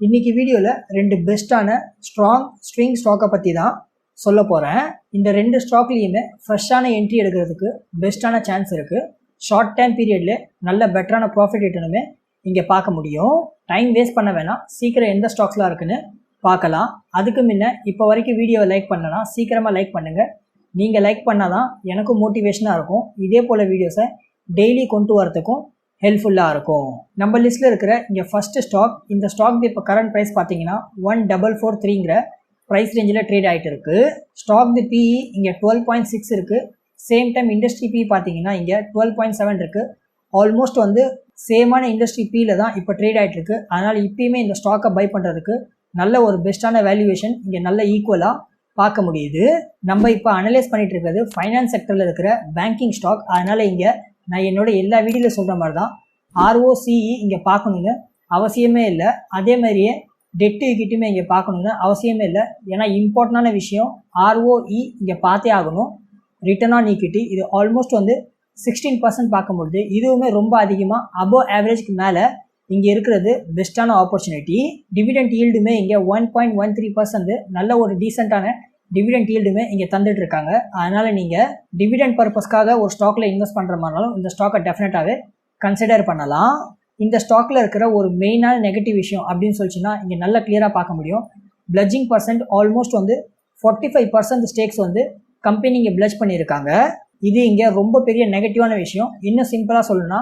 இன்னைக்கு வீடியோவில் ரெண்டு பெஸ்ட்டான ஸ்ட்ராங் ஸ்ட்ரிங் ஸ்டாக்கை பற்றி தான் சொல்ல போகிறேன் இந்த ரெண்டு ஸ்டாக்லேயுமே ஃப்ரெஷ்ஷான என்ட்ரி எடுக்கிறதுக்கு பெஸ்ட்டான சான்ஸ் இருக்குது ஷார்ட் டைம் பீரியடில் நல்ல பெட்டரான ப்ராஃபிட் ரிட்டனுமே இங்கே பார்க்க முடியும். டைம் வேஸ்ட் பண்ண வேணாம். சீக்கிரம் எந்த ஸ்டாக்ஸ்லாம் இருக்குன்னு பார்க்கலாம். அதுக்கு முன்ன இப்போ வரைக்கும் வீடியோவை லைக் பண்ணனா சீக்கிரமாக லைக் பண்ணுங்கள் நீங்கள் லைக் பண்ணால் தான் எனக்கும் மோட்டிவேஷனாக இருக்கும். இதே போல் வீடியோஸை டெய்லி கொண்டு வரதுக்கும் ஹெல்ப்ஃபுல்லாக இருக்கும். நம்ம லிஸ்ட்டில் இருக்கிற இங்கே ஃபஸ்ட்டு ஸ்டாக் இந்த ஸ்டாக் இப்போ கரண்ட் ப்ரைஸ் பார்த்தீங்கன்னா ஒன் டபுள் ஃபோர் த்ரீங்கிற ப்ரைஸ் ரேஞ்சில் ட்ரேட் ஆகிட்டு இருக்குது ஸ்டாக் தி பிஇ இங்கே டுவெல் பாயிண்ட் சிக்ஸ் இருக்குது சேம் டைம் இண்டஸ்ட்ரி பி பார்த்தீங்கன்னா இங்கே டுவெல் பாயிண்ட் செவன் இருக்குது ஆல்மோஸ்ட் வந்து சேமான இண்டஸ்ட்ரி பியில் தான் இப்போ ட்ரேட் ஆகிட்டு இருக்கு. அதனால் இப்பயுமே இந்த ஸ்டாக்கை பை பண்ணுறதுக்கு நல்ல ஒரு பெஸ்ட்டான வேல்யூவேஷன் இங்கே நல்ல ஈக்குவலாக பார்க்க முடியுது. நம்ம இப்போ அனலைஸ் பண்ணிட்டு இருக்கிறது ஃபைனான்ஸ் செக்டரில் இருக்கிற பேங்கிங் ஸ்டாக் அதனால் இங்கே நான் என்னோட எல்லா வீடியோவில் சொல்கிற மாதிரி தான் ஆர்ஓசிஇ இங்கே பார்க்கணுன்னு அவசியமே இல்லை. அதே மாதிரியே டெட்டு கிட்டுமே இங்கே பார்க்கணுன்னு அவசியமே இல்லை. ஏன்னா இம்பார்ட்டண்டான விஷயம் ஆர்ஓஇ இங்கே பார்த்தே ஆகணும். ரிட்டர்ன் ஆன் ஈக்விட்டி இது ஆல்மோஸ்ட் வந்து சிக்ஸ்டீன் பர்சன்ட் பார்க்கும்பொழுது இதுவுமே ரொம்ப அதிகமாக அபோவ் ஆவரேஜ்க்கு மேலே இங்கே இருக்கிறது பெஸ்ட்டான ஆப்பர்ச்சுனிட்டி டிவிடெண்ட் ஈல்டுமே இங்கே one point one three percent நல்ல ஒரு டீசெண்டான டிவிடெண்ட் ஈல்டுமே இங்கே தந்துட்டு இருக்காங்க அதனால் நீங்கள் டிவிடெண்ட் பர்பஸ்க்காக ஒரு ஸ்டாக்கில் இன்வெஸ்ட் பண்ணுற மாதிரினாலும் இந்த ஸ்டாக்கை டெஃபினட்டாகவே கன்சிடர் பண்ணலாம். இந்த ஸ்டாக்கில் இருக்கிற ஒரு மெயினான நெகட்டிவ் விஷயம் அப்படின்னு சொல்லிச்சுன்னா இங்கே நல்லா கிளியராக பார்க்க முடியும். பிளட்ஜிங் பர்சன்ட் ஆல்மோஸ்ட் வந்து ஃபார்ட்டி ஃபைவ் பர்சன்ட் ஸ்டேக்ஸ் வந்து கம்பெனி இங்கே பிளட்ஜ் பண்ணியிருக்காங்க. இது இங்கே ரொம்ப பெரிய நெகட்டிவான விஷயம். இன்னும் சிம்பிளாக சொல்லணும்னா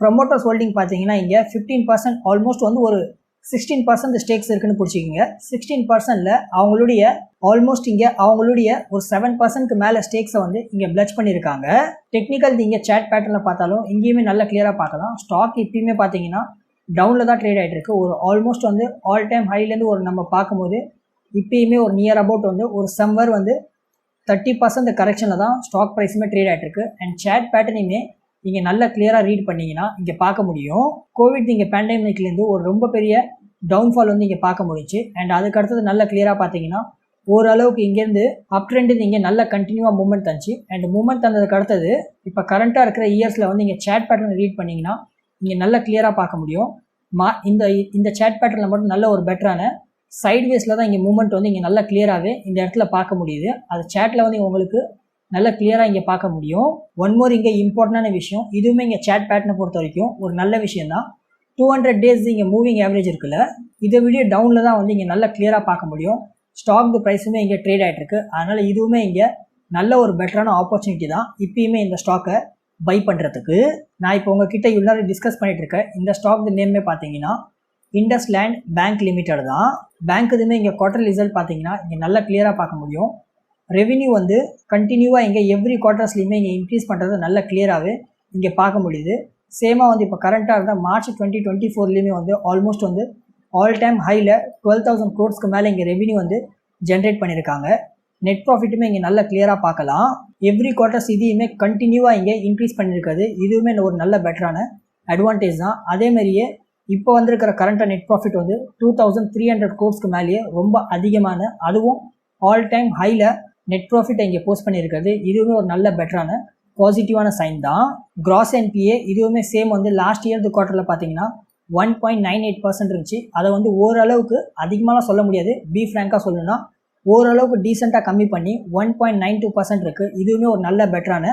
ப்ரொமோட்டர்ஸ் ஹோல்டிங் பார்த்தீங்கன்னா இங்கே ஃபிஃப்டீன் பர்சன்ட் ஆல்மோஸ்ட் வந்து ஒரு சிக்ஸ்டீன் பர்சன்ட் ஸ்டேக்ஸ் இருக்குன்னு பிடிச்சிக்கிங்க. சிக்ஸ்டீன் பர்சன்ட்டில் அவங்களுடைய ஆல்மோஸ்ட் இங்கே அவங்களுடைய ஒரு செவன் பர்சன்ட்க்கு மேலே ஸ்டேக்ஸை வந்து இங்கே பிளச் பண்ணியிருக்காங்க டெக்னிக்கல் இங்கே சேட் பேட்டர்னில் பார்த்தாலும் இங்கேயுமே நல்லா கிளியராக பார்க்கலாம். ஸ்டாக் இப்பயுமே பார்த்தீங்கன்னா டவுனில் தான் ட்ரேட் ஆகிட்டு இருக்கு ஒரு ஆல்மோஸ்ட் வந்து ஆல் டைம் ஹைலேருந்து ஒரு நம்ம பார்க்கும்போது இப்பயுமே ஒரு நியர் அபவுட் வந்து ஒரு சம்வர் வந்து தேர்ட்டி பர்சன்ட் கரெக்ஷனில் தான் ஸ்டாக் ப்ரைஸுமே ட்ரேட் ஆகிட்டு இருக்கு அண்ட் சேட் பேட்டர்னையுமே நீங்கள் நல்லா கிளியராக ரீட் பண்ணீங்கன்னா இங்கே பார்க்க முடியும். கோவிட் நீங்கள் பேண்டமிக்லேருந்து ஒரு ரொம்ப பெரிய டவுன்ஃபால் வந்து இங்கே பார்க்க முடிஞ்சு அண்ட் அதுக்கு அடுத்தது நல்லா கிளியராக பார்த்தீங்கன்னா ஓரளவுக்கு இங்கேருந்து அப் ட்ரெண்டு இங்கே நல்ல கண்டினியூவாக மூமெண்ட் தந்துச்சு. அண்ட் மூமெண்ட் தந்ததுக்கு அடுத்தது இப்போ கரண்ட்டாக இருக்கிற இயர்ஸில் வந்து இங்கே சேட் பேட்டர்ன் ரீட் பண்ணிங்கன்னா இங்கே நல்லா கிளியராக பார்க்க முடியும். மா இந்த இந்த சேட் பேட்டர்னில் மட்டும் நல்ல ஒரு பெட்டரான சைட்வேஸில் தான் இங்கே மூமெண்ட் வந்து இங்கே நல்லா கிளியராகவே இந்த இடத்துல பார்க்க முடியுது. அது சேட்டில் வந்து உங்களுக்கு நல்லா கிளியராக இங்கே பார்க்க முடியும். ஒன் மோர் இங்கே இம்பார்ட்டண்டான விஷயம். இதுவுமே இங்கே சேட் பேட்டனை பொறுத்த வரைக்கும் ஒரு நல்ல விஷயம் தான் டூ ஹண்ட்ரட் டேஸ் இங்கே மூவிங் ஆவரேஜ் இருக்குல்ல இதை விட டவுனில் தான் வந்து இங்கே நல்லா கிளியராக பார்க்க முடியும். ஸ்டாக் ப்ரைஸுமே இங்கே ட்ரேட் ஆகிட்டு இருக்கு அதனால் இதுவுமே இங்கே நல்ல ஒரு பெட்டரான ஆப்பர்ச்சுனிட்டி தான் இப்பயுமே இந்த ஸ்டாக்கை பை பண்ணுறதுக்கு நான் இப்போ உங்ககிட்ட இவ்வளோ டிஸ்கஸ் பண்ணிட்டு இருக்கேன். இந்த ஸ்டாக் நேமே பார்த்தீங்கன்னா இண்டஸ்லேண்ட் பேங்க் லிமிடெட் தான். பேங்க் இதுவுமே இங்கே குவார்டர் ரிசல்ட் பார்த்தீங்கன்னா இங்கே நல்லா கிளியராக பார்க்க முடியும். ரெவின்யூ வந்து கண்டினியூவாக இங்கே எவ்ரி குவார்ட்டர்ஸ்லையுமே இங்கே இன்க்ரீஸ் பண்ணுறது நல்ல கிளியராகவே இங்கே பார்க்க முடியுது. சேமாக வந்து இப்போ கரண்ட்டாக இருந்தால் மார்ச் டுவெண்ட்டி டுவெண்ட்டி ஃபோர்லேயுமே வந்து ஆல்மோஸ்ட் வந்து ஆல் டைம் ஹையில் டுவெல் தௌசண்ட் க்ரோட்ஸ்க்கு மேலே இங்கே ரெவின்யூ வந்து ஜென்ரேட் பண்ணியிருக்காங்க நெட் ப்ராஃபிட்டுமே இங்கே நல்லா கிளியராக பார்க்கலாம். எவ்ரி குவார்ட்டர்ஸ் இதையுமே கண்டினியூவாக இங்கே இன்க்ரீஸ் பண்ணியிருக்காது இதுவுமே ஒரு நல்ல பெட்டரான அட்வான்டேஜ் தான். அதேமாதிரியே இப்போ வந்திருக்கிற கரண்ட்டாக நெட் ப்ராஃபிட் வந்து டூ தௌசண்ட் த்ரீ ஹண்ட்ரட் கோர்ஸ்க்கு மேலேயே ரொம்ப அதிகமான அதுவும் ஆல் டைம் ஹையில் நெட் ப்ராஃபிட் இங்கே போஸ்ட் பண்ணியிருக்கிறது இதுவுமே ஒரு நல்ல பெட்டரான பாசிட்டிவான சைன் தான். கிராஸ் என்பிஏ இதுவுமே சேம் வந்து லாஸ்ட் இயர் குவார்ட்டரில் பார்த்தீங்கன்னா one point nine eight percent இருந்துச்சு. அதை வந்து ஓரளவுக்கு அதிகமாகலாம் சொல்ல முடியாது. பி ஃப்ராங்காக சொல்லணும்னா ஓரளவுக்கு டீசெண்டாக கம்மி பண்ணி one point nine two percent இருக்குது இதுவுமே ஒரு நல்ல பெட்டரான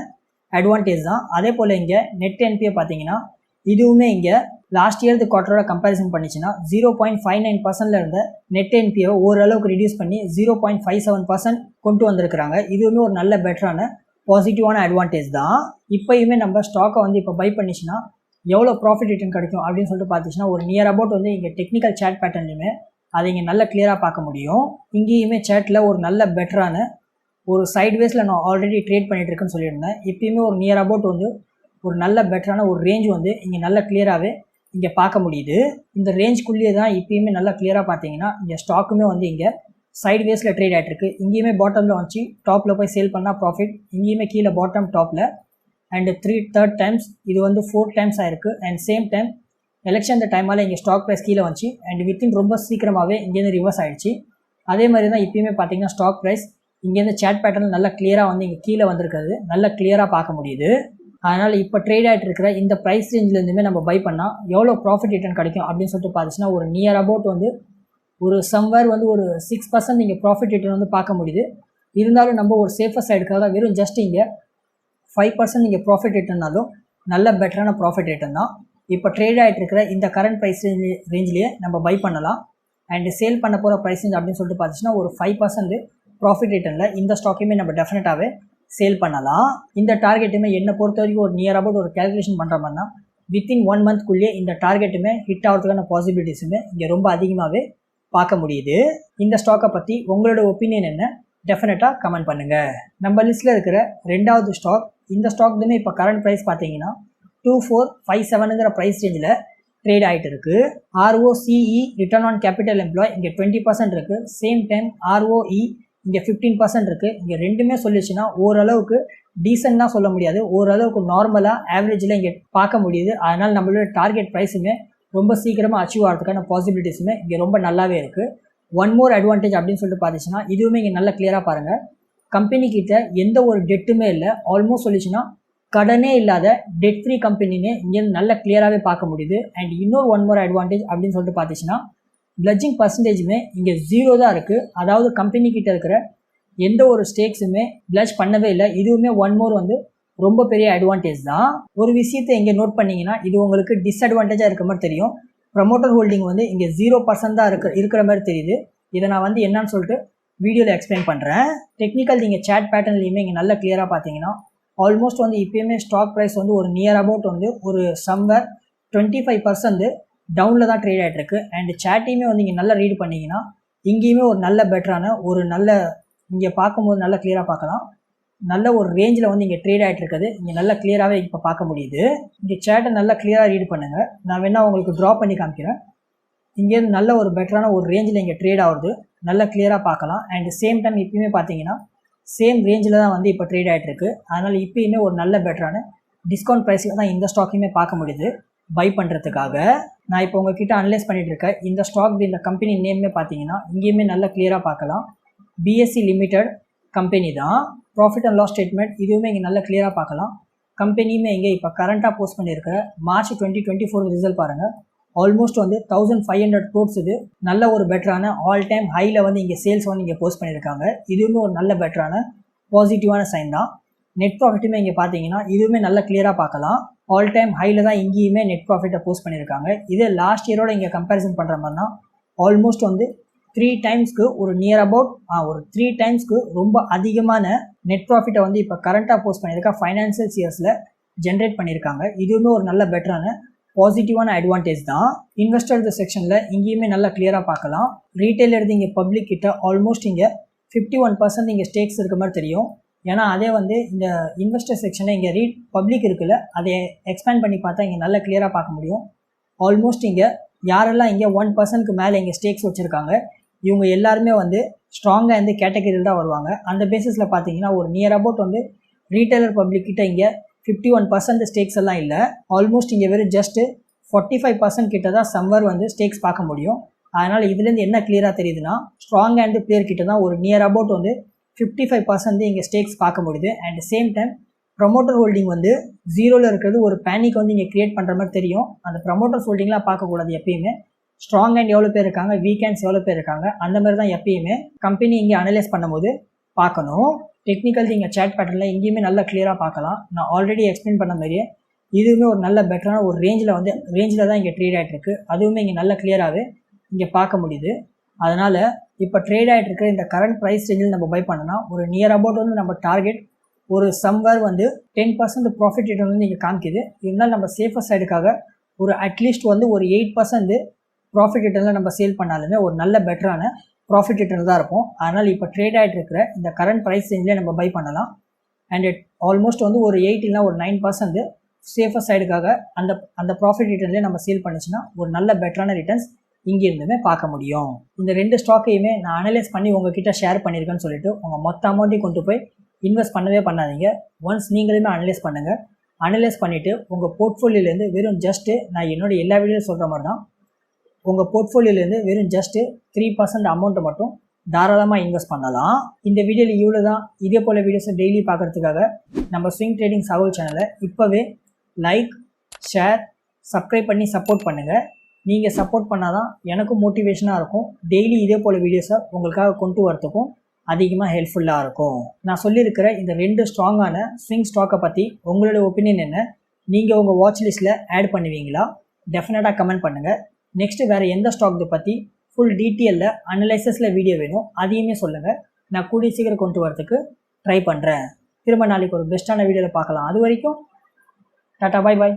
அட்வான்டேஜ் தான். அதே போல் இங்கே நெட் என்பிஏ பார்த்தீங்கன்னா இதுவுமே இங்கே லாஸ்ட் இயர் குவார்ட்டரோட கம்பேரிசன் பண்ணிச்சுன்னா ஜீரோ பாயிண்ட் ஃபைவ் நைன் பர்சன்ட்ல இருந்த நெட் என்பியை ஓரளவுக்கு ரிடியூஸ் பண்ணி zero point five seven percent கொண்டு வந்திருக்கிறாங்க. இதுவுமே ஒரு நல்ல பெட்டரான பாசிட்டிவான அட்வான்டேஜ் தான். இப்போயுமே நம்ம ஸ்டாக்கை வந்து இப்போ பை பண்ணிச்சுன்னா எவ்வளோ ப்ராஃபிட் ரிட்டர்ன் கிடைக்கும் அப்படின்னு சொல்லிட்டு பார்த்துச்சுன்னா ஒரு நியர் அபவுட் வந்து இங்கே டெக்னிக்கல் சேட் பேட்டர்லையுமே அதை இங்கே நல்லா கிளியராக பார்க்க முடியும். இங்கேயுமே சேட்டில் ஒரு நல்ல பெட்டரான ஒரு சைட்வேஸில் நான் ஆல்ரெடி ட்ரேட் பண்ணிட்டு இருக்கேன்னு சொல்லியிருந்தேன். இப்பயுமே ஒரு நியர் அபவுட் வந்து ஒரு நல்ல பெட்டரான ஒரு ரேஞ்ச் வந்து இங்கே நல்ல கிளியராகவே இங்கே பார்க்க முடியுது. இந்த ரேஞ்சுக்குள்ளேயே தான் இப்பயுமே நல்லா கிளியராக பார்த்தீங்கன்னா இங்கே ஸ்டாக்குமே வந்து இங்கே சைடு வேஸில் ட்ரேட் ஆகிட்டு இங்கேயுமே பாட்டமில் வந்துச்சு. டாப்பில் போய் சேல் பண்ணால் ப்ராஃபிட் இங்கேயுமே கீழே பாட்டம் டாப்பில் அண்ட் த்ரீ தேர்ட் டைம்ஸ் இது வந்து ஃபோர் டைம்ஸ் ஆயிருக்கு. அண்ட் சேம் டைம் எலெக்ஷன் அந்த டைமால் இங்கே ஸ்டாக் ப்ரைஸ் கீழே வந்துச்சு. அண்ட் வித்தின் ரொம்ப சீக்கிரமாகவே இங்கேருந்து ரிவர்ஸ் ஆகிடுச்சு அதே மாதிரி தான் இப்பயுமே பார்த்தீங்கன்னா ஸ்டாக் ப்ரைஸ் இங்கேருந்து சேட் பேட்டர்ன் நல்லா கிளியராக வந்து இங்கே கீழே வந்திருக்கிறது. நல்லா கிளியராக பார்க்க முடியுது. அதனால் இப்போ ட்ரேட் ஆகிட்டு இருக்கிற இந்த ப்ரைஸ் ரேஞ்சிலேருந்துமே நம்ம பை பண்ணால் எவ்வளோ ப்ராஃபிட் ரிட்டர்ன் கிடைக்கும் அப்படின்னு சொல்லிட்டு பார்த்துச்சுன்னா ஒரு நியர் அபவுட் வந்து ஒரு சம்வேர் வந்து ஒரு சிக்ஸ் பர்சன்ட் நீங்கள் ப்ராஃபிட் ரிட்டர்ன் வந்து பார்க்க முடியுது. இருந்தாலும் நம்ம ஒரு சேஃபர் சைடுக்காக வெறும் ஜஸ்ட் இங்கே ஃபைவ் பர்சன்ட் நீங்கள் ப்ராஃபிட் ரிட்டர்னாலும் நல்ல பெட்டரான ப்ராஃபிட் ரிட்டர்ன் தான். இப்போ ட்ரேட் ஆகிட்டு இருக்கிற இந்த கரண்ட் ப்ரைஸ் ரேஞ்சிலேயே நம்ம பை பண்ணலாம். அண்ட் சேல் பண்ண போகிற ப்ரைஸ் ரேஞ்ச் அப்படின்னு சொல்லிட்டு பார்த்துச்சுன்னா ஒரு ஃபைவ் பர்சன்ட் ப்ராஃபிட் ரிட்டர்னில் இந்த ஸ்டாக்கையுமே நம்ம டெஃபினட்டாகவே சேல் பண்ணலாம். இந்த டார்கெட்டுமே என்னை பொறுத்த வரைக்கும் ஒரு நியர் அபவுட் ஒரு கேல்குலேஷன் பண்ணுற மாதிரினா வித்தின் ஒன் மந்த்க்குள்ளேயே இந்த டார்கெட்டுமே ஹிட் ஆகிறதுக்கான பாசிபிலிட்டிஸுமே இங்கே ரொம்ப அதிகமாகவே பார்க்க முடியுது. இந்த ஸ்டாக்கை பற்றி உங்களோட ஒப்பீனியன் என்ன? டெஃபினட்டாக கமெண்ட் பண்ணுங்கள் நம்ம லிஸ்ட்டில் இருக்கிற ரெண்டாவது ஸ்டாக் இந்த ஸ்டாக் தானே இப்போ கரண்ட் ப்ரைஸ் பார்த்தீங்கன்னா டூ ஃபோர் ஃபைவ் செவனுங்கிற ப்ரைஸ் ரேஞ்சில் ட்ரேட் ஆகிட்டு இருக்கு. ROCE return on capital employ இங்கே டுவெண்ட்டி பர்சன்ட் இருக்குது சேம் டைம் ஆர்ஓஇ இங்கே ஃபிஃப்டீன் பர்சன்ட் இருக்குது இங்கே ரெண்டுமே சொல்லிச்சுன்னா ஓரளவுக்கு டீசெண்டாக சொல்ல முடியாது. ஓரளவுக்கு நார்மலாக ஆவரேஜில் இங்கே பார்க்க முடியுது. அதனால் நம்மளோட டார்கெட் ப்ரைஸுமே ரொம்ப சீக்கிரமாக அச்சீவ் ஆகிறதுக்கான பாசிபிலிட்டிஸுமே இங்கே ரொம்ப நல்லாவே இருக்குது ஒன் மோர் அட்வான்டேஜ் அப்படின்னு சொல்லிட்டு பார்த்துச்சுன்னா இதுவுமே இங்கே நல்லா கிளியராக பாருங்கள் கம்பெனிக்கிட்ட எந்த ஒரு டெட்டுமே இல்லை. ஆல்மோஸ்ட் சொல்லிச்சுன்னா கடனே இல்லாத டெட் ஃப்ரீ கம்பெனின்னு இங்கே நல்ல கிளியராகவே பார்க்க முடியுது. அண்ட் இன்னொரு ஒன் மோர் அட்வான்டேஜ் அப்படின்னு சொல்லிட்டு பார்த்துச்சுன்னா பிளட்ஜிங் பர்சன்டேஜுமே இங்கே ஜீரோ தான் இருக்குது அதாவது கம்பெனி கிட்ட இருக்கிற எந்த ஒரு ஸ்டேக்ஸுமே பிளட்ஜ் பண்ணவே இல்லை. இதுவுமே ஒன் மோர் வந்து ரொம்ப பெரிய அட்வான்டேஜ் தான். ஒரு விஷயத்தை இங்கே நோட் பண்ணிங்கன்னா இது உங்களுக்கு டிஸ்அட்வான்டேஜாக இருக்க மாதிரி தெரியும். ப்ரமோட்டர் ஹோல்டிங் வந்து இங்கே ஜீரோ பர்சன்ட் தான் இருக்க இருக்கிற மாதிரி தெரியுது. இதை நான் வந்து என்னன்னு சொல்லிட்டு வீடியோவில் எக்ஸ்பிளைன் பண்ணுறேன் டெக்னிக்கல் நீங்கள் சேட் பேட்டர்ன்லையுமே இங்கே நல்லா கிளியராக பார்த்தீங்கன்னா ஆல்மோஸ்ட் வந்து இப்போயுமே ஸ்டாக் ப்ரைஸ் வந்து ஒரு நியர் அபவுட் வந்து ஒரு சம்வேர் டுவெண்ட்டி ஃபைவ் பர்சன்ட் டவுனில் தான் ட்ரேட் ஆகிட்டு இருக்கு அண்ட் சேட்டையுமே வந்து இங்கே நல்லா ரீட் பண்ணிங்கன்னா இங்கேயுமே ஒரு நல்ல பெட்டரான ஒரு நல்ல இங்கே பார்க்கும்போது நல்லா கிளியராக பார்க்கலாம். நல்ல ஒரு ரேஞ்சில் வந்து இங்கே ட்ரேட் ஆகிட்டு இருக்குது இங்கே நல்லா கிளியராகவே இப்போ பார்க்க முடியுது. இங்கே சேட்டை நல்லா கிளியராக ரீட் பண்ணுங்கள் நான் வேணால் உங்களுக்கு ட்ரா பண்ணி காமிக்கிறேன். இங்கேருந்து நல்ல ஒரு பெட்டரான ஒரு ரேஞ்சில் இங்கே ட்ரேட் ஆகுது. நல்லா கிளியராக பார்க்கலாம். அண்ட் சேம் டைம் இப்பயுமே பார்த்தீங்கன்னா சேம் ரேஞ்சில் தான் வந்து இப்போ ட்ரேட் ஆகிட்டு இருக்கு அதனால் இப்போயுமே ஒரு நல்ல பெட்டரான டிஸ்கவுண்ட் ப்ரைஸில் தான் இந்த ஸ்டாக்கையுமே பார்க்க முடியுது. பை பண்ணுறதுக்காக நான் இப்போ உங்ககிட்ட அனலைஸ் பண்ணிட்டு இருக்கேன். இந்த ஸ்டாக் இந்த கம்பெனி நேமே பார்த்தீங்கன்னா இங்கேயுமே நல்லா கிளியராக பார்க்கலாம் பிஎஸ்சி லிமிடெட் கம்பெனி தான். ப்ராஃபிட் அண்ட் லாஸ் ஸ்டேட்மெண்ட் இதுவுமே இங்கே நல்லா கிளியராக பார்க்கலாம் கம்பெனியுமே இங்கே இப்போ கரண்ட்டாக போஸ்ட் பண்ணியிருக்க March twenty twenty four result பாருங்கள் ஆல்மோஸ்ட் வந்து தௌசண்ட் ஃபைவ் ஹண்ட்ரட் க்ரோட்ஸ் இது. நல்ல ஒரு பெட்டரான ஆல் டைம் ஹையில் வந்து இங்கே சேல்ஸ் வந்து இங்கே போஸ்ட் பண்ணியிருக்காங்க இதுவுமே ஒரு நல்ல பெட்டரான பாசிட்டிவான சைன் தான். நெட் ப்ராஃபிட்டுமே இங்கே பார்த்தீங்கன்னா இதுவுமே நல்லா கிளியராக பார்க்கலாம் ஆல் டைம் ஹையில் தான் இங்கேயுமே நெட் ப்ராஃபிட்டை போஸ்ட் பண்ணியிருக்காங்க. இதே லாஸ்ட் இயரோட இங்கே கம்பேரிசன் பண்ணுற மாதிரினா ஆல்மோஸ்ட் வந்து த்ரீ டைம்ஸ்க்கு ஒரு நியர் அபவுட் ஒரு த்ரீ டைம்ஸ்க்கு ரொம்ப அதிகமான நெட் ப்ராஃபிட்டை வந்து இப்போ கரண்ட்டாக போஸ்ட் பண்ணியிருக்கா ஃபைனான்சியல்ஸ் இயர்ஸில் ஜென்ரேட் பண்ணியிருக்காங்க. இதுவுமே ஒரு நல்ல பெட்டரான பாசிட்டிவான அட்வான்டேஜ் தான். இன்வெஸ்டர்ஸ் செக்ஷனில் இங்கேயுமே நல்லா கிளியராக பார்க்கலாம். ரீட்டைல் எடுத்து இங்கே பப்ளிக் கிட்ட ஆல்மோஸ்ட் இங்கே ஃபிஃப்டி ஒன் பர்சன்ட் இங்கே ஸ்டேக்ஸ் இருக்க மாதிரி தெரியும். ஏன்னா அதே வந்து இந்த இன்வெஸ்டர் செக்ஷனை இங்கே ரீட் பப்ளிக் இருக்குல்ல அதை எக்ஸ்பேண்ட் பண்ணி பார்த்தா இங்கே நல்லா கிளியராக பார்க்க முடியும். ஆல்மோஸ்ட் இங்கே யாரெல்லாம் இங்கே ஒன் பர்சன்ட்க்கு மேலே இங்கே ஸ்டேக்ஸ் வச்சுருக்காங்க இவங்க எல்லாருமே வந்து ஸ்ட்ராங்காக இந்த கேட்டகரியில் தான் வருவாங்க. அந்த பேசிஸில் பார்த்தீங்கன்னா ஒரு நியர் அபவுட் வந்து ரீட்டைலர் பப்ளிக் கிட்ட இங்கே ஃபிஃப்டி ஒன் பர்சன்ட் ஸ்டேக்ஸ் எல்லாம் இல்லை. ஆல்மோஸ்ட் இங்கே வெறும் ஜஸ்ட்டு ஃபார்ட்டி ஃபைவ் பர்சன்ட் கிட்ட தான் சம்வர் வந்து ஸ்டேக்ஸ் பார்க்க முடியும். அதனால் இதுலேருந்து என்ன கிளியராக தெரியுதுன்னா ஸ்ட்ராங் அண்ட் பிளேயர் கிட்ட தான் ஒரு நியர் அபவுட் வந்து ஃபிஃப்டி ஃபைவ் பர்சன்ட் இங்கே ஸ்டேக்ஸ் பார்க்க முடியுது. And same time promoter holding வந்து ஜீரோவில் இருக்கிறது ஒரு பேனிக் வந்து இங்கே க்ரியேட் பண்ணுற மாதிரி தெரியும். அந்த ப்ரொமோட்டர் ஹோல்டிங்லாம் பார்க்கக்கூடாது எப்பயுமே. ஸ்ட்ராங் அண்ட் எவ்வளோ பேர் இருக்காங்க? வீக்கெண்ட்ஸ் எவ்வளோ பேர் இருக்காங்க? அந்த மாதிரி தான் எப்பயுமே கம்பெனி இங்கே அனலைஸ் பண்ணும்போது பார்க்கணும். டெக்னிக்கல் இங்கே சேட் பேட்டர்னில் இங்கேயுமே நல்லா கிளியராக பார்க்கலாம். நான் ஆல்ரெடி எக்ஸ்பிளைன் பண்ண மாதிரியே இதுவுமே ஒரு நல்ல பெட்டரான ஒரு ரேஞ்சில் வந்து ரேஞ்சில் தான் இங்கே ட்ரேட் ஆகிட்டு இருக்கு. அதுவுமே இங்கே நல்லா கிளியராகவே இங்கே பார்க்க முடியுது. அதனால் இப்போ ட்ரேட் ஆகிட்டு இருக்கிற இந்த கரண்ட் ப்ரைஸ் ரேஞ்சில் நம்ம பை பண்ணோன்னா ஒரு நியர் அபவுட் வந்து நம்ம டார்கெட் ஒரு சம்வேர் வந்து டென் பர்சன்ட் ப்ராஃபிட் ரிட்டர்ன் வந்து நீங்கள் காமிக்குது. இருந்தாலும் நம்ம சேஃபர் சைடுக்காக ஒரு அட்லீஸ்ட் வந்து ஒரு எயிட் பர்சன்ட் ப்ராஃபிட் ரிட்டர்னில் நம்ம சேல் பண்ணாலுமே ஒரு நல்ல பெட்டரான ப்ராஃபிட் ரிட்டர்ன் தான் இருக்கும் அதனால் இப்போ ட்ரேட் ஆகிட்டு இருக்கிற இந்த கரண்ட் ப்ரைஸ் ரேஞ்சில் நம்ம பை பண்ணலாம். அண்ட் இட் ஆல்மோஸ்ட் வந்து ஒரு எயிட் இல்லைனா ஒரு நைன் பர்சன்ட் சேஃபர் சைடுக்காக அந்த அந்த ப்ராஃபிட் ரிட்டர்ன்லேயே நம்ம சேல் பண்ணிச்சுன்னா ஒரு நல்ல பெட்டரான ரிட்டர்ன்ஸ் இங்கிருந்துமே பார்க்க முடியும். இந்த ரெண்டு ஸ்டாக்கையுமே நான் அனலைஸ் பண்ணி உங்ககிட்ட ஷேர் பண்ணியிருக்கேன்னு சொல்லிட்டு உங்கள் மொத்த அமௌண்ட்டையும் கொண்டு போய் இன்வெஸ்ட் பண்ணவே பண்ணாதீங்க. ஒன்ஸ் நீங்களுமே அனலைஸ் பண்ணுங்கள் அனலைஸ் பண்ணிவிட்டு உங்கள் போர்ட்ஃபோலியோலேருந்து வெறும் ஜஸ்ட்டு நான் என்னோட எல்லா வீடியோ சொல்கிற மாதிரி தான் உங்கள் போர்ட்ஃபோலியோலேருந்து வெறும் ஜஸ்ட்டு த்ரீ பர்சன்ட் அமௌண்ட்டை மட்டும் தாராளமாக இன்வெஸ்ட் பண்ணலாம். இந்த வீடியோவில் இவ்வளோ தான் இதே போல் வீடியோஸை டெய்லி பார்க்குறதுக்காக நம்ம ஸ்விங் ட்ரேடிங் சகோல் சேனலை இப்போவே லைக் ஷேர் சப்ஸ்கிரைப் பண்ணி சப்போர்ட் பண்ணுங்கள் நீங்கள் சப்போர்ட் பண்ணால் தான் எனக்கும் மோட்டிவேஷனாக இருக்கும். டெய்லி இதே போல் வீடியோஸை உங்களுக்காக கொண்டு வரத்துக்கும் அதிகமாக ஹெல்ப்ஃபுல்லாக இருக்கும். நான் சொல்லியிருக்கிற இந்த ரெண்டு ஸ்ட்ராங்கான ஸ்விங் ஸ்டாக்கை பற்றி உங்களோட ஒப்பீனியன் என்ன? நீங்கள் உங்கள் வாட்ச் லிஸ்ட்டில் ஆட் பண்ணுவீங்களா? டெஃபினட்டாக கமெண்ட் பண்ணுங்கள் நெக்ஸ்ட்டு வேறு எந்த ஸ்டாக் பற்றி ஃபுல் டீட்டெயிலில் அனலைசஸில் வீடியோ வேணும் அதையுமே சொல்லுங்கள் நான் கூடிய சீக்கிரம் கொண்டு வரதுக்கு ட்ரை பண்ணுறேன் திரும்ப நாளைக்கு ஒரு பெஸ்ட்டான வீடியோவில் பார்க்கலாம். அது வரைக்கும் டாட்டா பாய் பாய்